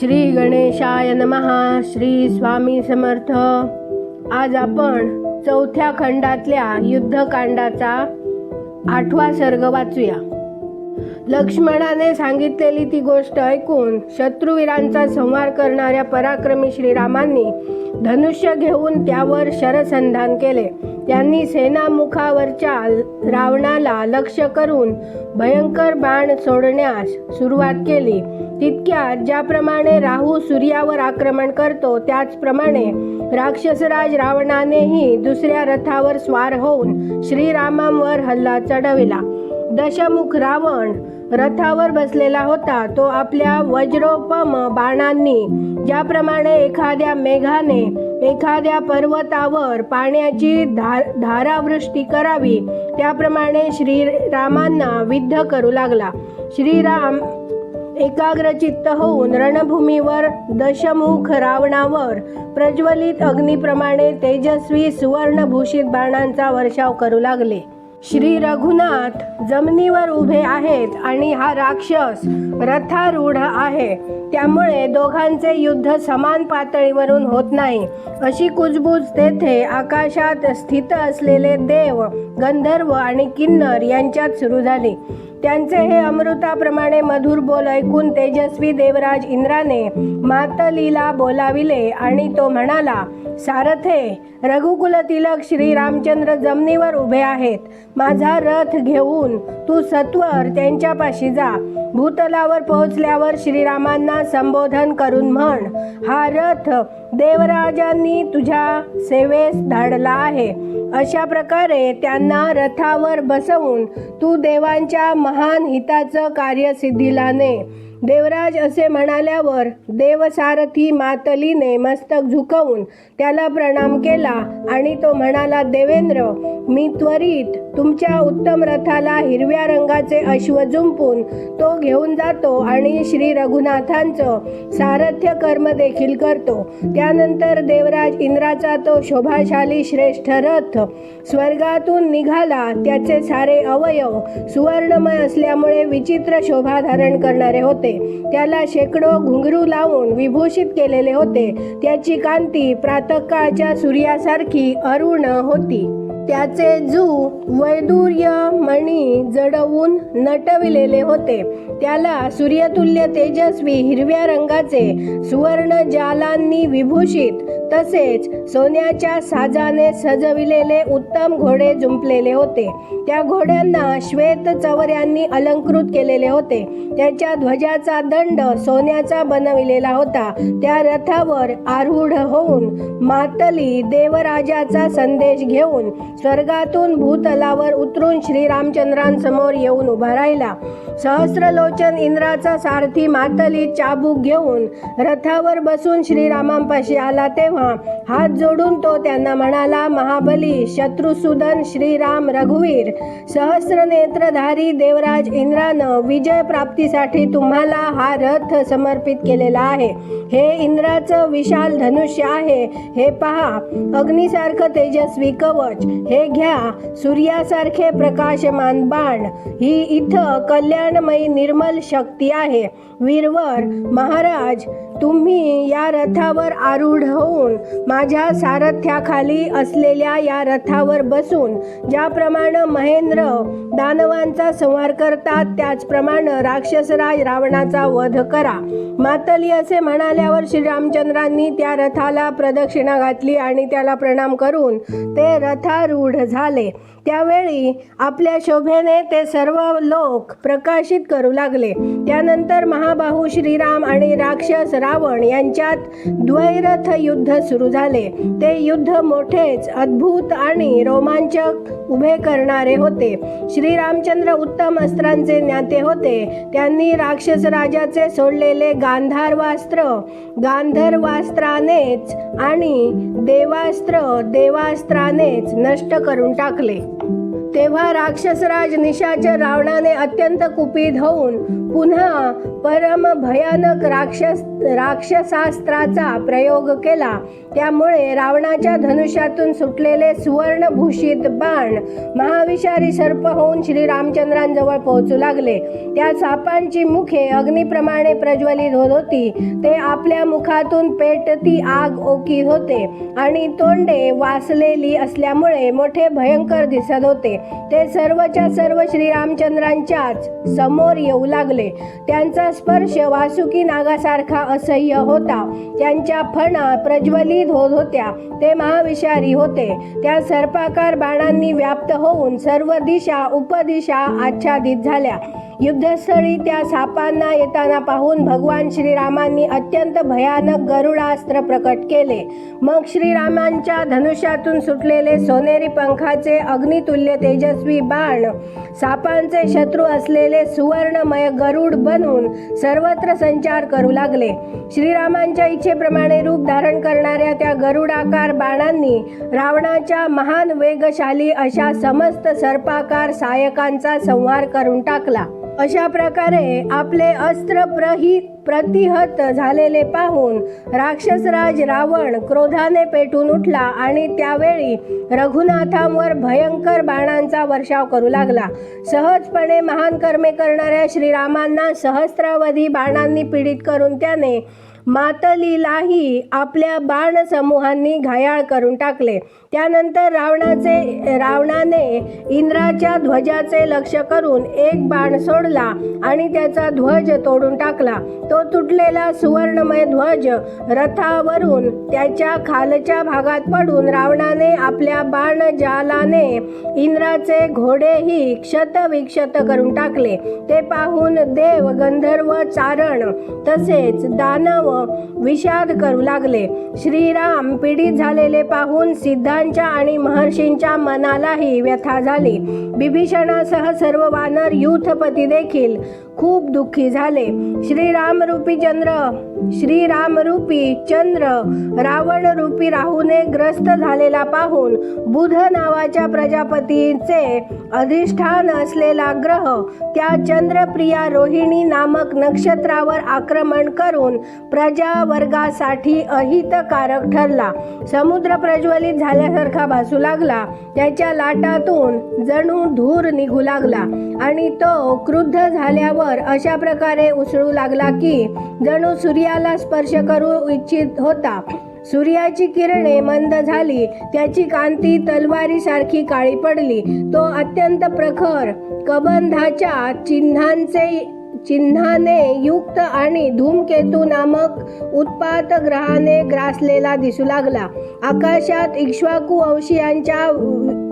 श्री गणेशाय नमहा श्री स्वामी समर्थ. आज आपण चौथ्या खंडातल्या युद्धकांडाचा आठवा सर्ग वाचूया. लक्ष्मणाने सांगितलेली ती गोष्ट ऐकून शत्रुवीरांचा संहार करणाऱ्या पराक्रमी श्रीरामांनी धनुष्य घेऊन त्यावर शरसंधान केले. त्यांनी सेनामुखावरच्या रावणाला लक्ष्य करून भयंकर बाण सोडण्यास सुरुवात केली. तितक्यात ज्याप्रमाणे राहू सूर्यावर आक्रमण करतो त्याचप्रमाणे राक्षसराज रावणानेही दुसऱ्या रथावर स्वार होऊन श्रीरामांवर हल्ला चढविला. दशमुख रावण रथावर बसलेला होता. तो आपल्या वज्रोपम बाणांनी ज्याप्रमाणे एखाद्या मेघाने एखाद्या पर्वतावर पाण्याची धार धारावृष्टी करावी. त्याप्रमाणे श्रीरामांना विद्ध करू लागला. श्रीराम एकाग्रचित्त होऊन रणभूमीवर दशमुख रावणावर प्रज्वलित अग्निप्रमाणे तेजस्वी सुवर्णभूषित बाणांचा वर्षाव करू लागले. श्री रघुनाथ जमिनीवर उभे आहेत आणि हा राक्षस रथारूढ आहे. त्यामुळे दोघांचे युद्ध समान पातळीवरून होत नाही. अशी कुजबूज तेथे आकाशात स्थित असलेले देव गंधर्व आणि किन्नर यांच्यात सुरू झाली. त्यांचे हे अमृताप्रमाणे मधुर बोल ऐकून तेजस्वी देवराज इंद्राने मातलीला बोलाविले आणि तो म्हणाला सारथे रघुकुल तिलक श्री रामचंद्र जमिनीवर उभे आहेत. माझा रथ घेऊन तू सत्वर त्यांच्यापाशी जा. भूतलावर पोहोचल्यावर श्रीरामांना संबोधन करून म्हण हा रथ देवराजांनी तुझ्या सेवेस धाडला आहे. अशा प्रकारे त्यांना रथावर बसवून तू देवांच्या महान हिताचं कार्य सिद्धीला ने देवराज असे म्हणाल्यावर देवसारथी मातलीने मस्तक झुकवून त्याला प्रणाम केला आणि तो म्हणाला देवेंद्र मी त्वरित तुमच्या उत्तम रथाला हिरव्या रंगाचे अश्व जुंपून तो घेऊन जातो आणि श्री रघुनाथांचं सारथ्य कर्म देखील करतो. त्यानंतर देवराज इंद्राचा तो शोभाशाली श्रेष्ठ रथ स्वर्गातून निघाला. त्याचे सारे अवयव सुवर्णमय असल्यामुळे विचित्र शोभा धारण करणारे होते. त्याला शेकडो घुंगरू लावून विभूषित केलेले होते. त्याची कांती प्रातकाळच्या सूर्यासारखी अरुण होती. त्याचे जू वैदूर्य मणी जडवून नटविलेले होते. त्याला सूर्यतुल्य तेजस्वी हिरव्या रंगाचे सुवर्ण जालांनी विभूषित तसेच सोन्याच्या साजाने सजविलेले उत्तम घोडे जुंपलेले होते. त्या घोड्यांना श्वेत चवऱ्यांनी अलंकृत केलेले होते. त्याच्या ध्वजाचा दंड सोन्याचा बनविलेला होता. त्या रथावर आरूढ होऊन मातली देवराजाचा संदेश घेऊन स्वर्गातून भूतलावर उतरून श्रीरामचंद्रांसमोर येऊन उभा राहिला. सहस्रलोचन इंद्राचा सारथी मातली चाबूक घेऊन रथावर बसून श्रीरामांपाशी आला तेव्हा हात जोडून तो त्यांना म्हणाला महाबली शत्रुसूदन श्रीराम रघुवीर सहस्रनेत्रधारी देवराज इंद्रानं विजय प्राप्तीसाठी तुम्हाला हा रथ समर्पित केलेला आहे. हे इंद्राचं विशाल धनुष्य आहे. हे पहा अग्निसारखं तेजस्वी कवच. हे घ्या सूर्यासारखे प्रकाशमान बाण. ही इथं कल्याणमयी निर्मल शक्ती आहे. वीरवर महाराज तुम्ही या रथावर आरूढ होऊन माझ्या सारथ्याखाली असलेल्या या रथावर बसून ज्याप्रमाणे महेंद्र दानवांचा संहार करतात त्याचप्रमाणे राक्षसराज रावणाचा वध करा. मातली असे म्हणाल्यावर श्रीरामचंद्रांनी त्या रथाला प्रदक्षिणा घातली आणि त्याला प्रणाम करून ते रथारूढ झाले. त्यावेळी आपल्या शोभेने ते सर्व लोक प्रकाशित करू लागले. त्यानंतर महाबाहू श्रीराम आणि राक्षस रावण यांच्यात द्वैरथ युद्ध सुरू झाले. ते युद्ध मोठेच अद्भुत आणि रोमांचक उभे करणारे होते. श्रीरामचंद्र उत्तम अस्त्रांचे ज्ञाते होते. त्यांनी राक्षस राजाचे सोडलेले गांधारवास्त्र गांधर्वास्त्रानेच आणि देवास्त्र देवास्त्रानेच नष्ट करून टाकले. तेव्हा राक्षसराज निशाचर रावणाने अत्यंत कुपित होऊन पुन्हा परम भयानक राक्षस राक्षसास्त्राचा प्रयोग केला. त्यामुळे रावणाच्या धनुष्यातून सुटलेले सुवर्णभूषित बाण महाविषारी सर्प होऊन श्रीरामचंद्रांजवळ पोहोचू लागले. त्या सापांची मुखे अग्निप्रमाणे प्रज्वलित होत होती. ते आपल्या मुखातून पेटती आग ओकीत होते आणि तोंडे वासलेली असल्यामुळे मोठे भयंकर दिसत होते. ते सर्वच्या सर्व श्रीरामचंद्रांच्याच समोर येऊ लागले. त्यांचा स्पर्श वासुकी नागासारखा असह्य होता. त्यांच्या फणा प्रज्वलित होत होत्या. ते महाविषारी होते. त्या सर्पाकार बाणांनी व्याप्त होऊन सर्व दिशा उपदिशा आच्छादित झाल्या. युद्धस्थळी त्या सापांना येताना पाहून भगवान श्रीरामांनी अत्यंत भयानक गरुडास्त्र प्रकट केले. मग श्रीरामांच्या धनुष्यातून सुटलेले सोनेरी पंखाचे अग्नितुल्य तेजस्वी बाण सापांचे शत्रू असलेले सुवर्णमय गरुड बनून सर्वत्र संचार करू लागले. श्रीरामांच्या इच्छेप्रमाणे रूप धारण करणाऱ्या त्या गरुडाकार बाणांनी रावणाच्या महान वेगशाली अशा समस्त सर्पाकार सायकांचा संहार करून टाकला. अशा प्रकारे आपले अस्त्र प्रहित प्रतिहत झालेले पाहून राक्षसराज रावण क्रोधाने पेटून उठला आणि त्यावेळी रघुनाथांवर भयंकर बाणांचा वर्षाव करू लागला. सहजपणे महान कर्मे करणाऱ्या श्रीरामांना सहस्रावधी बाणांनी पीडित करून त्याने मातलीलाही आपल्या बाण समूहांनी घायाळ करून टाकले. त्यानंतर रावणाचे रावणाने इंद्राच्या ध्वजाचे लक्ष करून एक बाण सोडला आणि त्याचा ध्वज तोडून टाकला. तो तुटलेला सुवर्णमय ध्वज रथावरून त्याच्या खालच्या भागात पडून रावणाने आपल्या बाण जालाने इंद्राचे घोडेही क्षतविक्षत करून टाकले. ते पाहून देव गंधर्व चारण तसेच दानव विषाद करू लागले. श्रीराम पीडित झालेले पाहून सिद्धांच्या आणि महर्षींच्या मनालाही व्यथा झाली. बिभीषणासह सर्व वानर युथपती देखील खूप दुःखी झाले. श्रीरामरूपी चंद्र श्रीरामरूपी चंद्र रावण रूपी राहूने ग्रस्त झालेला पाहून बुध नावाच्या प्रजापतीचे अधिष्ठान असलेला ग्रह त्या चंद्रप्रिया रोहिणी नामक नक्षत्रावर आक्रमण करून प्रजावर्गासाठी अहितकारक ठरला. समुद्र प्रज्वलित झाल्यासारखा भासू लागला. त्याच्या लाटातून जणू धूर निघू लागला आणि तो क्रुद्ध झाल्यावर अशा प्रकारे उसळू लागला की जणू सूर्याला स्पर्श करू इच्छित होता. सूर्याची किरणे मंद झाली. त्याची कांती तलवारीसारखी काळी पडली. तो अत्यंत प्रखर कबंधाच्या चिन्हांचे चिन्हाने युक्त आणि धूमकेतू नामक उत्पात ग्रहाने ग्रासलेला दिसू लागला. आकाशात इक्ष्वाकू वंशीयांच्या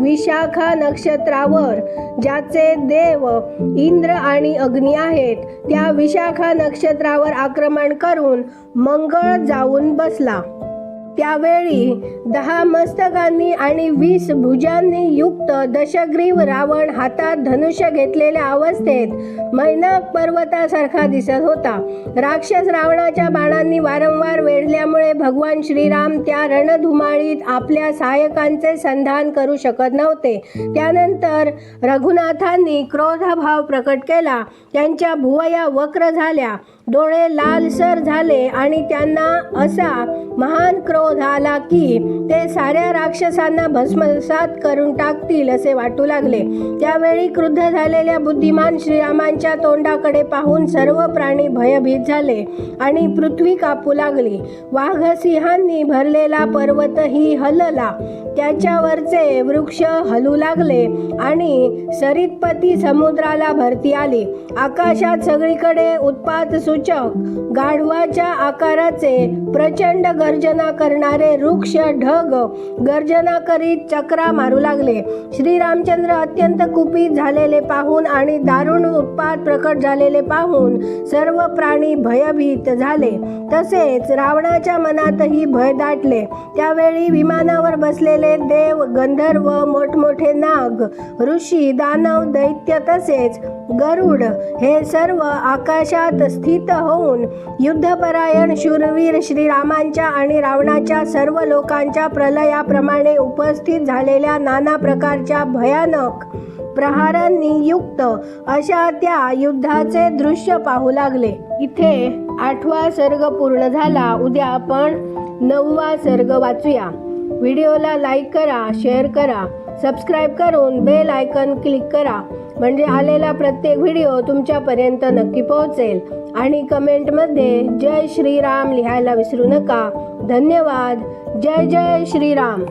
विशाखा नक्षत्रावर ज्याचे देव इंद्र आणि अग्नी आहेत त्या विशाखा नक्षत्रावर आक्रमण करून मंगळ जाऊन बसला. त्यावेळी दहा मस्तकांनी आणि वीस भुजांनी युक्त दशग्रीव रावण हातात धनुष्य घेतलेल्या अवस्थेत मैनाक पर्वतासारखा दिसत होता. राक्षस रावणाच्या बाणांनी वारंवार वेढल्यामुळे भगवान श्रीराम त्या रणधुमाळीत आपल्या सहायकांचे संधान करू शकत नव्हते. त्यानंतर रघुनाथांनी क्रोधभाव प्रकट केला. त्यांच्या भुवया वक्र झाल्या. डोळे लालसर झाले आणि त्यांना असा महान क्रोध आला की ते साऱ्या राक्षसांना भस्मसात करून टाकतील असे वाटू लागले. त्यावेळी क्रुद्ध झालेल्या बुद्धिमान श्रीरामांच्या तोंडाकडे पाहून सर्व प्राणी भयभीत झाले आणि पृथ्वी कापू लागली. वाघसिंहांनी भरलेला पर्वतही हलला. त्याच्यावरचे वृक्ष हलू लागले आणि सरितपती समुद्राला भरती आली. आकाशात सगळीकडे उत्पात सूचक. गाढवाच्या आकाराचे प्रचंड गर्जना करणारे वृक्ष ढग गर्जना करीत चक्रा मारू लागले. श्रीरामचंद्र अत्यंत कुपित झालेले पाहून आणि दारुण उत्पात प्रकट झालेले पाहून सर्व प्राणी भयभीत झाले. तसेच रावणाच्या मनातही भय दाटले. त्यावेळी विमानावर बसलेले देव गंधर्व मोठमोठे नाग ऋषी दानव दैत्य तसेच गरुड हे सर्व आकाशात स्थित होऊन युद्धपरायण शूरवीर श्रीरामांच्या आणि रावणाच्या सर्व लोकांच्या प्रलयाप्रमाणे उपस्थित झालेल्या नाना प्रकारच्या भयानक प्रहारांनी युक्त अशा त्या युद्धाचे दृश्य पाहू लागले. इथे आठवा सर्ग पूर्ण झाला. उद्या आपण नववा सर्ग वाचूया. व्हिडिओला लाईक करा शेअर करा. सबस्क्राईब करून बेल आयकन क्लिक करा. म्हणजे आलेला प्रत्येक व्हिडिओ तुमच्यापर्यंत नक्की पोहोचेल. आणि कमेंटमध्ये जय श्रीराम लिहायला विसरू नका. धन्यवाद. जय जय श्रीराम.